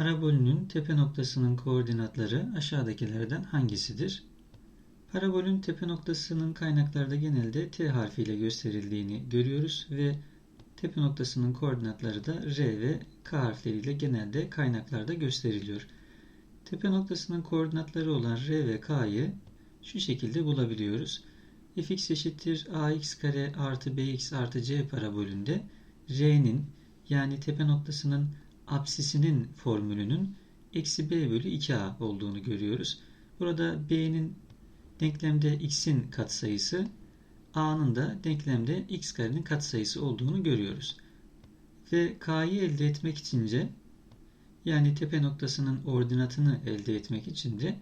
Parabolünün tepe noktasının koordinatları aşağıdakilerden hangisidir? Parabolün tepe noktasının kaynaklarda genelde T harfiyle gösterildiğini görüyoruz ve tepe noktasının koordinatları da R ve K harfleriyle genelde kaynaklarda gösteriliyor. Tepe noktasının koordinatları olan R ve K'yı şu şekilde bulabiliyoruz. fx eşittir ax kare artı bx artı c parabolünde R'nin yani tepe noktasının apsisinin formülünün eksi b bölü 2a olduğunu görüyoruz. Burada b'nin denklemde x'in katsayısı a'nın da denklemde x karenin katsayısı olduğunu görüyoruz. Ve k'yı elde etmek içince yani tepe noktasının ordinatını elde etmek içince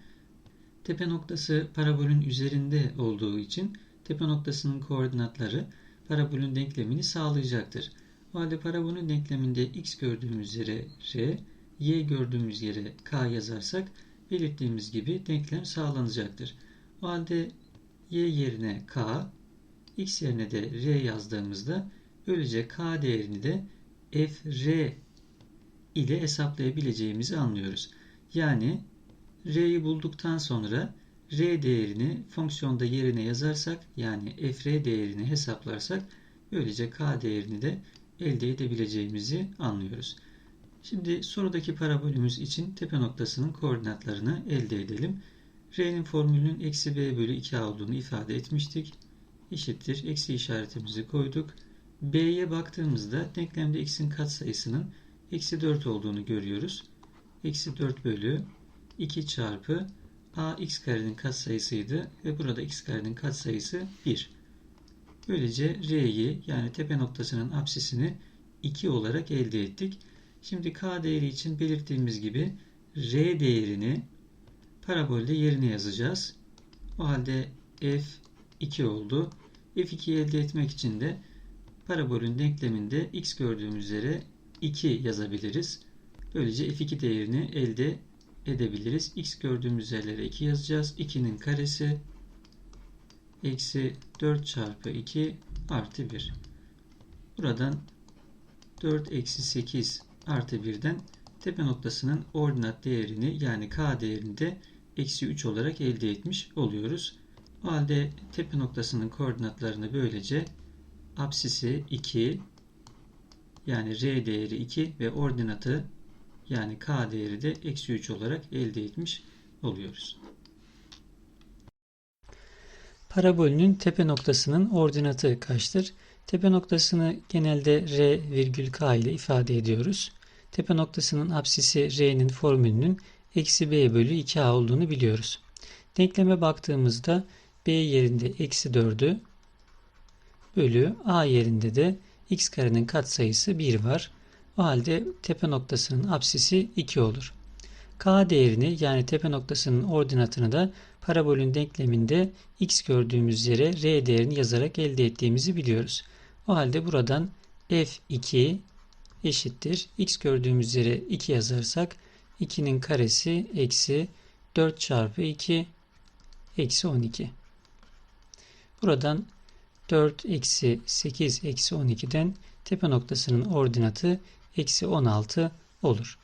tepe noktası parabolün üzerinde olduğu için tepe noktasının koordinatları parabolün denklemini sağlayacaktır. O halde parabolün denkleminde x gördüğümüz yere r, y gördüğümüz yere k yazarsak belirttiğimiz gibi denklem sağlanacaktır. O halde y yerine k, x yerine de r yazdığımızda böylece k değerini de f r ile hesaplayabileceğimizi anlıyoruz. Yani r'yi bulduktan sonra r değerini fonksiyonda yerine yazarsak yani f r değerini hesaplarsak böylece k değerini de elde edebileceğimizi anlıyoruz. Şimdi sorudaki parabolümüz için tepe noktasının koordinatlarını elde edelim. R'nin formülünün eksi b bölü 2a olduğunu ifade etmiştik. Eşittir. Eksi işaretimizi koyduk. B'ye baktığımızda denklemde x'in katsayısının eksi 4 olduğunu görüyoruz. Eksi 4 bölü 2 çarpı a x karenin katsayısıydı ve burada x karenin katsayısı 1. Böylece R'yi yani tepe noktasının apsisini 2 olarak elde ettik. Şimdi K değeri için belirttiğimiz gibi R değerini parabolde yerine yazacağız. O halde F 2 oldu. F2'yi elde etmek için de parabolün denkleminde x gördüğümüz üzere 2 yazabiliriz. Böylece F2 değerini elde edebiliriz. X gördüğümüz yerlere 2 yazacağız. 2'nin karesi eksi 4 çarpı 2 artı 1. Buradan 4 eksi 8 artı 1'den tepe noktasının ordinat değerini yani k değerini de eksi 3 olarak elde etmiş oluyoruz. O halde tepe noktasının koordinatlarını böylece apsisi 2 yani r değeri 2 ve ordinatı yani k değeri de eksi 3 olarak elde etmiş oluyoruz. Parabolünün tepe noktasının ordinatı kaçtır? Tepe noktasını genelde r virgül k ile ifade ediyoruz. Tepe noktasının apsisi r'nin formülünün eksi b bölü 2a olduğunu biliyoruz. Denkleme baktığımızda b yerinde eksi 4'ü bölü a yerinde de x karenin katsayısı 1 var. O halde tepe noktasının apsisi 2 olur. K değerini yani tepe noktasının ordinatını da parabolün denkleminde x gördüğümüz yere r değerini yazarak elde ettiğimizi biliyoruz. O halde buradan f2 eşittir. x gördüğümüz yere 2 yazarsak 2'nin karesi eksi 4 çarpı 2 eksi 12. Buradan 4 eksi 8 eksi 12'den tepe noktasının ordinatı eksi 16 olur.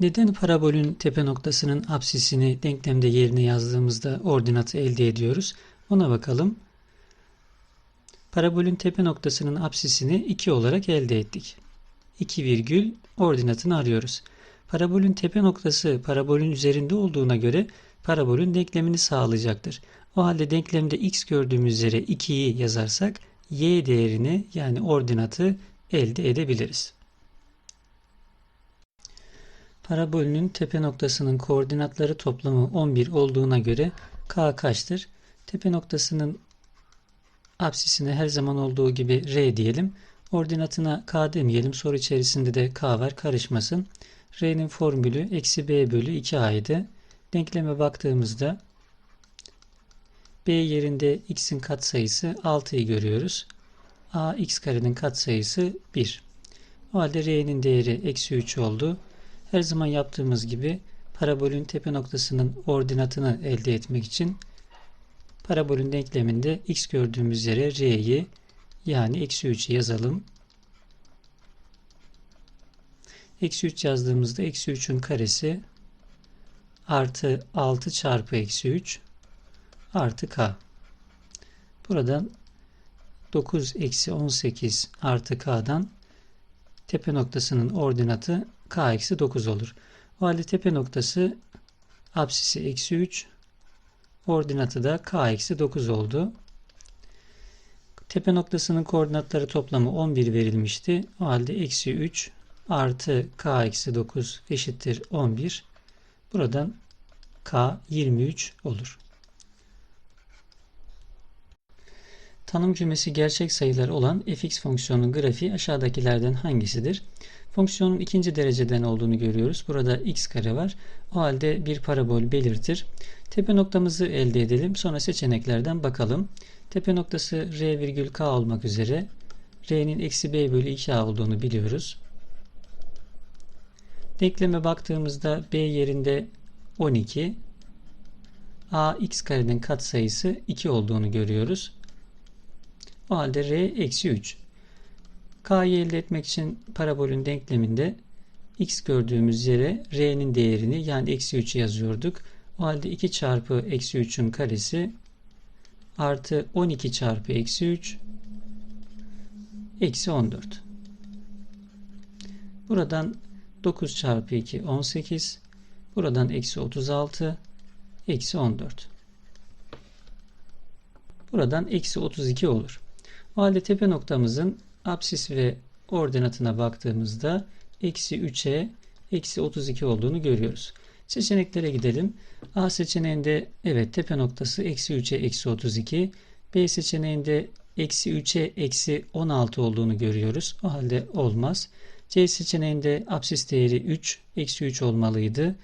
Neden parabolün tepe noktasının apsisini denklemde yerine yazdığımızda ordinatı elde ediyoruz? Ona bakalım. Parabolün tepe noktasının apsisini 2 olarak elde ettik. 2 virgül ordinatını arıyoruz. Parabolün tepe noktası parabolün üzerinde olduğuna göre parabolün denklemini sağlayacaktır. O halde denklemde x gördüğümüz yere 2'yi yazarsak y değerini yani ordinatı elde edebiliriz. Parabolünün tepe noktasının koordinatları toplamı 11 olduğuna göre k kaçtır? Tepe noktasının apsisine her zaman olduğu gibi r diyelim. Ordinatına k demeyelim. Soru içerisinde de k var karışmasın. r'nin formülü eksi b bölü 2a idi. Denkleme baktığımızda b yerinde x'in katsayısı 6'yı görüyoruz. a x karenin katsayısı 1. O halde r'nin değeri eksi 3 oldu. Her zaman yaptığımız gibi parabolün tepe noktasının ordinatını elde etmek için parabolün denkleminde x gördüğümüz yere r'yi yani eksi 3'ü yazalım. Eksi 3 yazdığımızda eksi 3'ün karesi artı 6 çarpı eksi 3 artı k. Buradan 9 eksi 18 artı k'dan tepe noktasının ordinatı k eksi 9 olur. O halde tepe noktası apsisi eksi 3 ordinatı da k eksi 9 oldu. Tepe noktasının koordinatları toplamı 11 verilmişti. O halde eksi 3 artı k eksi 9 eşittir 11. Buradan k 23 olur. Tanım cümlesi gerçek sayılar olan fx fonksiyonunun grafiği aşağıdakilerden hangisidir? Fonksiyonun ikinci dereceden olduğunu görüyoruz. Burada x kare var. O halde bir parabol belirtir. Tepe noktamızı elde edelim. Sonra seçeneklerden bakalım. Tepe noktası r virgül k olmak üzere r'nin eksi b bölü 2a olduğunu biliyoruz. Denkleme baktığımızda b yerinde 12 a x karenin katsayısı 2 olduğunu görüyoruz. O halde r eksi 3. K'yı elde etmek için parabolün denkleminde x gördüğümüz yere r'nin değerini yani eksi 3'ü yazıyorduk. O halde 2 çarpı eksi 3'ün karesi artı 12 çarpı eksi 3 eksi 14. Buradan 9 çarpı 2 18. Buradan eksi 36 eksi 14. Buradan eksi 32 olur. O halde tepe noktamızın apsis ve ordinatına baktığımızda eksi 3'e eksi 32 olduğunu görüyoruz. Seçeneklere gidelim. A seçeneğinde evet tepe noktası eksi 3'e eksi 32. B seçeneğinde eksi 3'e eksi 16 olduğunu görüyoruz. O halde olmaz. C seçeneğinde apsis değeri 3, eksi 3 olmalıydı.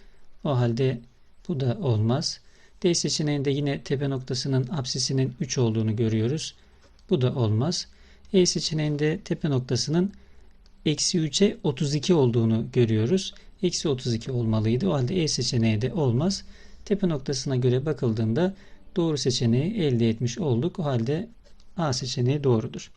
O halde bu da olmaz. D seçeneğinde yine tepe noktasının apsisinin 3 olduğunu görüyoruz. Bu da olmaz. E seçeneğinde tepe noktasının eksi 3'e 32 olduğunu görüyoruz. Eksi 32 olmalıydı. O halde E seçeneği de olmaz. Tepe noktasına göre bakıldığında doğru seçeneği elde etmiş olduk. O halde A seçeneği doğrudur.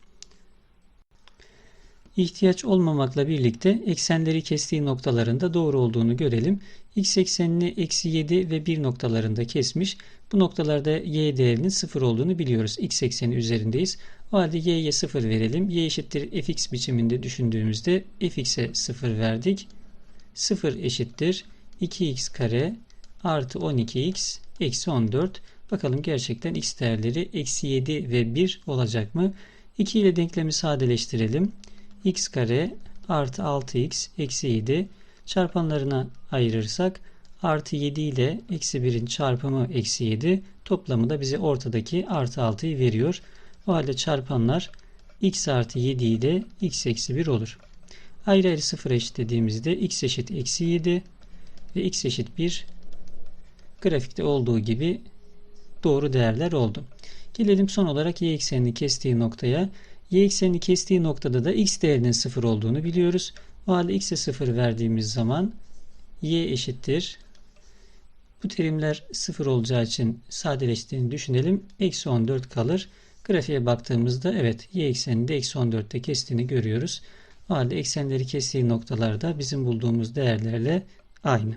İhtiyaç olmamakla birlikte eksenleri kestiği noktalarında doğru olduğunu görelim. X eksenini eksi 7 ve 1 noktalarında kesmiş. Bu noktalarda y değerinin 0 olduğunu biliyoruz. X ekseni üzerindeyiz. O halde y'ye 0 verelim. y eşittir fx biçiminde düşündüğümüzde fx'e 0 verdik. 0 eşittir 2x kare artı 12x eksi 14. Bakalım gerçekten x değerleri eksi 7 ve 1 olacak mı? 2 ile denklemi sadeleştirelim. x kare artı 6x eksi 7 çarpanlarına ayırırsak artı 7 ile eksi 1'in çarpımı eksi 7 toplamı da bize ortadaki artı 6'yı veriyor. O halde çarpanlar x artı 7 ile x eksi 1 olur. Ayrı ayrı sıfır eşitlediğimizde x eşit eksi 7 ve x eşit 1 grafikte olduğu gibi doğru değerler oldu. Gelelim son olarak y eksenini kestiği noktaya. Y eksenini kestiği noktada da x değerinin 0 olduğunu biliyoruz. O halde x'e 0 verdiğimiz zaman y eşittir. Bu terimler 0 olacağı için sadeleştiğini düşünelim. Eksi 14 kalır. Grafiğe baktığımızda evet y ekseninde eksi 14'te kestiğini görüyoruz. O halde eksenleri kestiği noktalarda bizim bulduğumuz değerlerle aynı.